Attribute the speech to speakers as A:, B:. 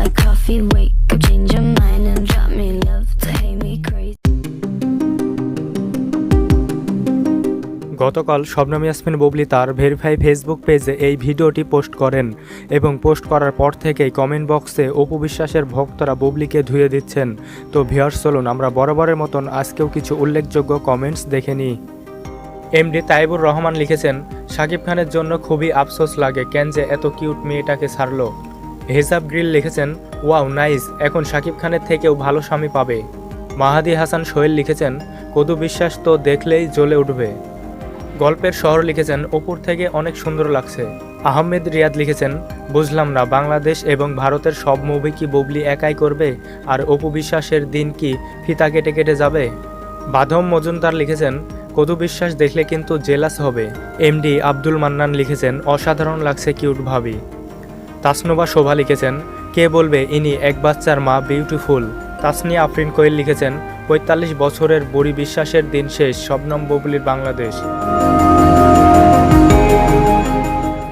A: like coffee. Wake up, change your mind and drop me love to hate me crazy.
B: গতকাল শবনম ইয়াসমিন বুবলি তার verify Facebook পেজে এই ভিডিওটি post করেন এবং পোস্ট করার পর থেকেই কমেন্ট বক্সে অপু বিশ্বাসের ভক্তরা বুবলিকে ধুয়ে দিচ্ছেন তো ভিয়ার চলুন আমরা বরাবরের মতন আজকেও কিছু উল্লেখযোগ্য কমেন্টস দেখে নিই এমডি তাইবুর রহমান লিখেছেন শাকিব খানের জন্য খুবই আফসোস লাগে কেন যে এত কিউট মেয়েটাকে ছাড়লো হেজাব গ্রিল লিখেছেন, ওয়াও, নাইস, এখন শাকিব খানের থেকেও ভালো স্বামী পাবে। মাহাদি হাসান সোহেল লিখেছেন, কদু বিশ্বাস তো দেখলেই জ্বলে উঠবে। গল্পের শহর লিখেছেন, ওপর থেকে অনেক সুন্দর লাগছে। আহমেদ রিয়াদ লিখেছেন, বুঝলাম না, বাংলাদেশ এবং ভারতের সব মুভি কি বুবলি একাই করবে? আর অপু বিশ্বাসের দিন কি ফিতা কেটে কেটে যাবে? বাধম মজুমদার লিখেছেন, কদু বিশ্বাস দেখলে কিন্তু জেলাস হবে। এমডি আব্দুল মান্নান লিখেছেন, অসাধারণ লাগছে কিউট ভাবি। তাসনুবা শোভা লিখেছেন, কে বলবে ইনি এক বাচ্চার মা বিউটিফুল? তাসনি আফরিন কোয়েল লিখেছেন, পঁয়তাল্লিশ বছরের বড়ি বিশ্বাসের দিন শেষ, শবনম বুবলির বাংলাদেশ।